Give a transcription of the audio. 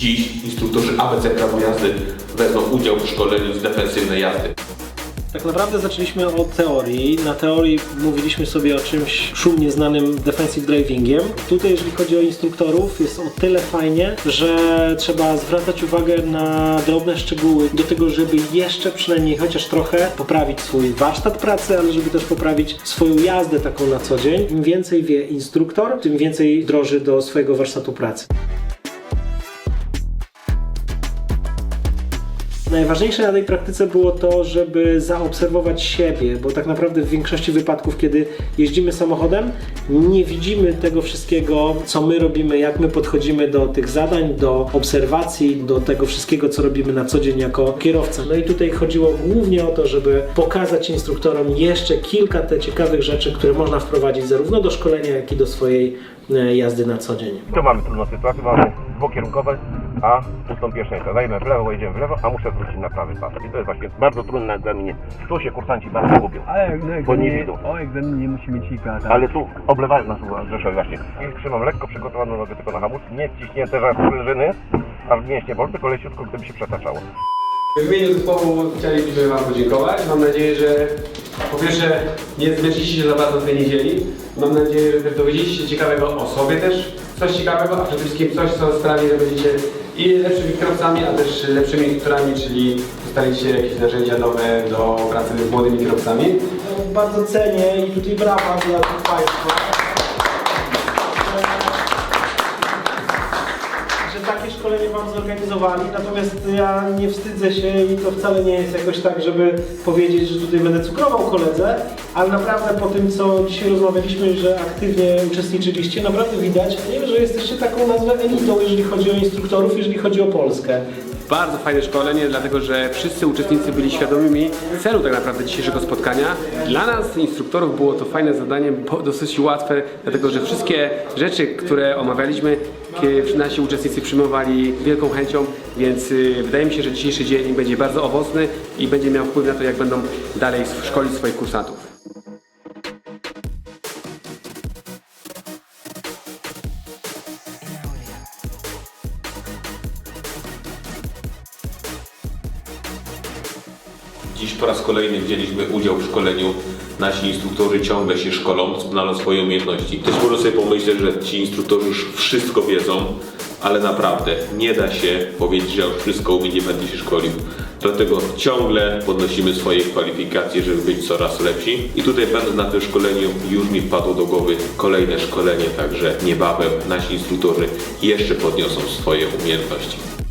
Dziś instruktorzy ABC prawo jazdy wezmą udział w szkoleniu z defensywnej jazdy. Tak naprawdę zaczęliśmy od teorii. Na teorii mówiliśmy sobie o czymś szumnie znanym defensive drivingiem. Tutaj, jeżeli chodzi o instruktorów, jest o tyle fajnie, że trzeba zwracać uwagę na drobne szczegóły, do tego, żeby jeszcze przynajmniej chociaż trochę poprawić swój warsztat pracy, ale żeby też poprawić swoją jazdę taką na co dzień. Im więcej wie instruktor, tym więcej wdroży do swojego warsztatu pracy. Najważniejsze na tej praktyce było to, żeby zaobserwować siebie, bo tak naprawdę w większości wypadków, kiedy jeździmy samochodem, nie widzimy tego wszystkiego, co my robimy, jak my podchodzimy do tych zadań, do obserwacji, do tego wszystkiego, co robimy na co dzień jako kierowca. No i tutaj chodziło głównie o to, żeby pokazać instruktorom jeszcze kilka te ciekawych rzeczy, które można wprowadzić zarówno do szkolenia, jak i do swojej e, jazdy na co dzień. Tu mamy trudną sytuację, mamy dwukierunkowe, a tu są pierwszeństwa. Dajemy w lewo, jedziemy w lewo, a muszę wrócić na prawy pas. I to jest właśnie bardzo trudne na egzaminie. Tu się kursanci bardzo gubią. Ale Bo nie egzaminie, widzą. o egzaminie musimy ci tak. Ale tu oblewają nas w Rzeszowie właśnie. I trzymam lekko przygotowaną nogę tylko na hamulec, nie wciśnięte żadne sprężyny, a mięśnie bol, tylko leciutko, gdyby się przetaczało. W imieniu zespołu chcielibyśmy Wam podziękować. Mam nadzieję, że po pierwsze nie zmęczyliście się za bardzo tej niedzieli. Mam nadzieję, że dowiedzieliście się ciekawego o sobie też, coś ciekawego, a przede wszystkim coś, co sprawi, że będziecie i lepszymi kierowcami, a też lepszymi instruktorami, czyli dostaliście jakieś narzędzia nowe do pracy z młodymi kierowcami. bardzo cenię i tutaj brawa dla tych Państwa. Że, takie szkolenie Wam zorganizowali, natomiast ja nie wstydzę się i to wcale nie jest jakoś tak, żeby powiedzieć, że tutaj będę cukrował koledze, ale naprawdę po tym, co dzisiaj rozmawialiśmy, że aktywnie uczestniczyliście, naprawdę widać, że jesteście taką nazwę elitą, jeżeli chodzi o instruktorów, jeżeli chodzi o Polskę. Bardzo fajne szkolenie, dlatego że wszyscy uczestnicy byli świadomymi celu tak naprawdę dzisiejszego spotkania. Dla nas, instruktorów, było to fajne zadanie, dosyć łatwe, dlatego że wszystkie rzeczy, które omawialiśmy, nasi uczestnicy przyjmowali wielką chęcią, więc y, wydaje mi się, że dzisiejszy dzień będzie bardzo owocny i będzie miał wpływ na to, jak będą dalej szkolić swoich kursantów. Dziś po raz kolejny wzięliśmy udział w szkoleniu. Nasi instruktorzy ciągle się szkolą, doskonalą swoje umiejętności. Też można sobie pomyśleć, że ci instruktorzy już wszystko wiedzą, ale naprawdę nie da się powiedzieć, że już wszystko umie, nie będzie się szkolił. Dlatego ciągle podnosimy swoje kwalifikacje, żeby być coraz lepsi. I tutaj będąc na tym szkoleniu już mi wpadło do głowy kolejne szkolenie, także niebawem nasi instruktorzy jeszcze podniosą swoje umiejętności.